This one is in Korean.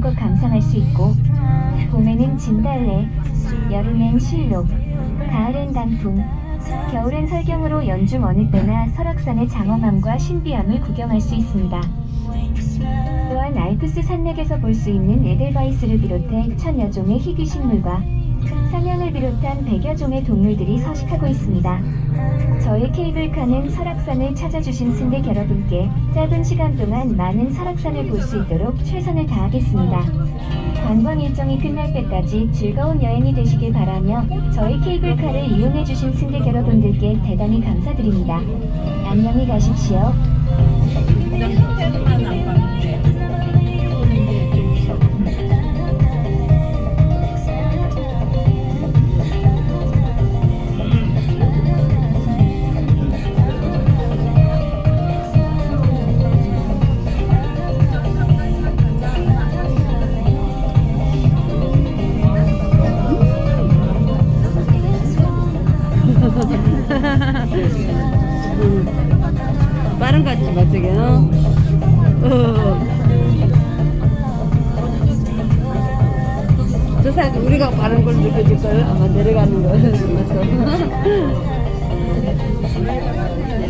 마음껏 감상할 수 있고 봄에는 진달래, 여름엔 실록, 가을엔 단풍, 겨울엔 설경으로 연중 어느 때나 설악산의 장엄함과 신비함을 구경할 수 있습니다. 또한 알프스 산맥에서 볼 수 있는 에델바이스를 비롯해 천여 종의 희귀 식물과 사냥을 비롯한 백여 종의 동물들이 서식하고 있습니다. 저희 케이블카는 설악산을 찾아주신 승객 여러분께 짧은 시간 동안 많은 설악산을 볼 수 있도록 최선을 다하겠습니다. 관광 일정이 끝날 때까지 즐거운 여행이 되시길 바라며 저희 케이블카를 이용해주신 승객 여러분들께 대단히 감사드립니다. 안녕히 가십시오. 빠른 것 같지 마 저게 어? 어. 저 사람 우리가 빠른 걸 느껴질 걸 아마 내려가는 걸